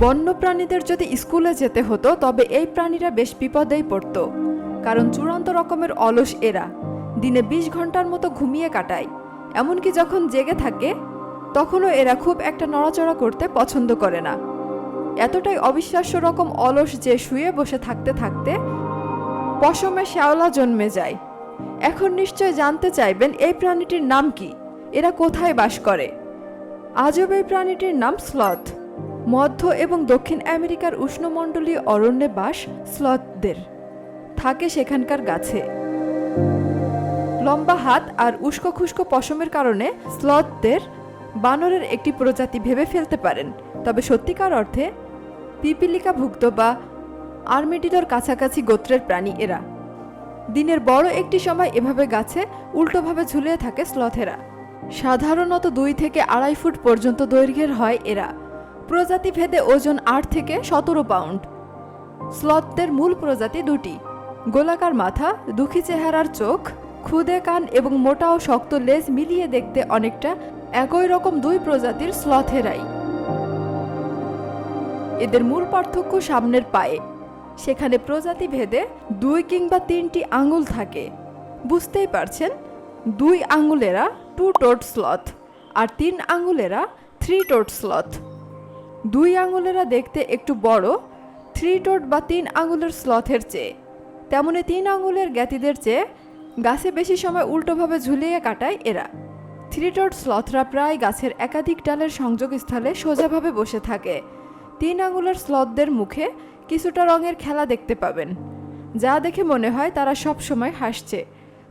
বন্য প্রাণীদের যদি স্কুলে যেতে হতো, তবে এই প্রাণীরা বেশ বিপদেই পড়ত। কারণ চূড়ান্ত রকমের অলস এরা। দিনে বিশ ঘণ্টার মতো ঘুমিয়ে কাটায়। এমনকি যখন জেগে থাকে, তখনও এরা খুব একটা নড়াচড়া করতে পছন্দ করে না। এতটাই অবিশ্বাস্য রকম অলস যে শুয়ে বসে থাকতে থাকতে পশমে শ্যাওলা জন্মে যায়। এখন নিশ্চয় জানতে চাইবেন এই প্রাণীটির নাম কি? এরা কোথায় বাস করে? আজব এই প্রাণীটির নাম স্লথ। মধ্য এবং দক্ষিণ আমেরিকার উষ্ণমণ্ডলীয় অরণ্যে বাস স্লথদের থাকে সেখানকার গাছে। লম্বা হাত আর উস্কো খুস্কো পশমের কারণে স্লথদের বানরের একটি প্রজাতি ভেবে ফেলতে পারেন। তবে সত্যিকার অর্থে পিপিলিকাভুক্ত বা আর্মেডিডোর কাছাকাছি গোত্রের প্রাণী এরা। দিনের বড় একটি সময় এভাবে গাছে উল্টোভাবে ঝুলিয়ে থাকে স্লথেরা। সাধারণত দুই থেকে আড়াই ফুট পর্যন্ত দৈর্ঘ্যের হয় এরা। প্রজাতি ভেদে ওজন আট থেকে সতেরো পাউন্ড। স্লথদের মূল প্রজাতি দুটি। গোলাকার মাথা, দুঃখী চেহারার চোখ খুদে কান এবং মোটা ও শক্ত লেজ মিলিয়ে দেখতে অনেকটা একই রকম দুই প্রজাতির স্লথেরাই। এদের মূল পার্থক্য সামনের পায়ে। সেখানে প্রজাতি ভেদে দুই কিংবা তিনটি আঙুল থাকে। বুঝতেই পারছেন? দুই আঙুলেরা টু টোট স্লথ আর তিন আঙুলেরা থ্রি টোট স্লথ দুই আঙুলেরা দেখতে একটু বড়, থ্রি টোট বা তিন আঙুলের স্লথের চেয়ে। তেমনি তিন আঙুলের জ্ঞাতিদের চেয়ে গাছে বেশি সময় উল্টোভাবে ঝুলিয়ে কাটায় এরা। থ্রি টোট স্লথরা প্রায় গাছের একাধিক ডালের সংযোগস্থলে সোজাভাবে বসে থাকে। তিন আঙুলের স্লথদের মুখে কিছুটা রঙের খেলা দেখতে পাবেন। যা দেখে মনে হয় তারা সব সময় হাসছে।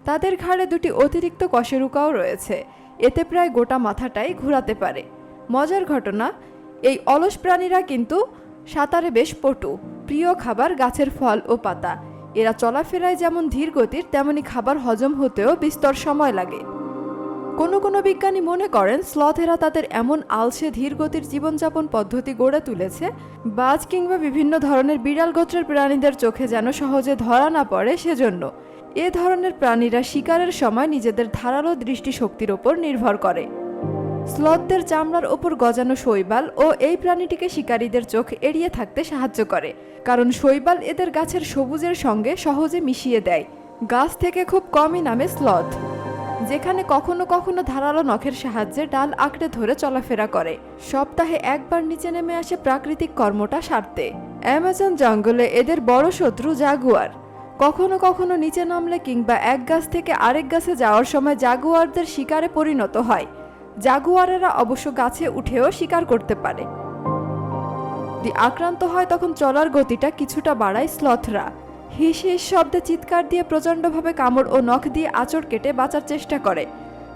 তাদের ঘাড়ে দুটি অতিরিক্ত কশেরুকাও রয়েছে। এতে প্রায় গোটা মাথাটাই ঘোরাতে পারে। মজার ঘটনা এই অলস প্রাণীরা কিন্তু সাঁতারে বেশ পটু, প্রিয় খাবার গাছের ফল ও পাতা। এরা চলাফেরায় যেমন ধীর গতির, তেমনি খাবার হজম হতেও বিস্তর সময় লাগে। কোনো কোনো বিজ্ঞানী মনে করেন, স্লথেরা তাদের এমন আলসে ধীর গতির জীবনযাপন পদ্ধতি গড়ে তুলেছে, বাজ কিংবা বিভিন্ন ধরনের বিড়াল গোত্রের প্রাণীদের চোখে যেন সহজে ধরা না পড়ে সেজন্য। এ ধরনের প্রাণীরা শিকারের সময় নিজেদের ধারালো দৃষ্টিশক্তির ওপর নির্ভর করে। স্লথদের চামড়ার ওপর গজানো শৈবাল ও এই প্রাণীটিকে শিকারীদের চোখ এড়িয়ে থাকতে সাহায্য করে, কারণ শৈবাল এদের গাছের সবুজের সঙ্গে সহজে মিশিয়ে দেয়। গাছ থেকে খুব কমই নামে স্লথ যেখানে কখনো কখনো ধারালো নখের সাহায্যে ডাল আঁকড়ে ধরে চলাফেরা করে। সপ্তাহে একবার নিচে নেমে আসে প্রাকৃতিক কর্মটা সারতে। অ্যামাজন জঙ্গলে এদের বড় শত্রু জাগুয়ার। কখনো কখনো নিচে নামলে কিংবা এক গাছ থেকে আরেক গাছে যাওয়ার সময় জাগুয়ারদের শিকারে পরিণত হয়। জাগুয়ারেরা অবশ্য গাছে উঠেও শিকার করতে পারে। যদি আক্রান্ত হয়, তখন চলার গতিটা কিছুটা বাড়ায় স্লথরা। হিস হিস শব্দে চিৎকার দিয়ে প্রচণ্ডভাবে কামড় ও নখ দিয়ে আঁচড় কেটে বাঁচার চেষ্টা করে।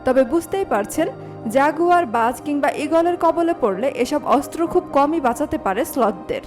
তবে বুঝতেই পারছেন, জাগুয়ার বাজ কিংবা ইগলের কবলে পড়লে এসব অস্ত্র খুব কমই বাঁচাতে পারে স্লথদের।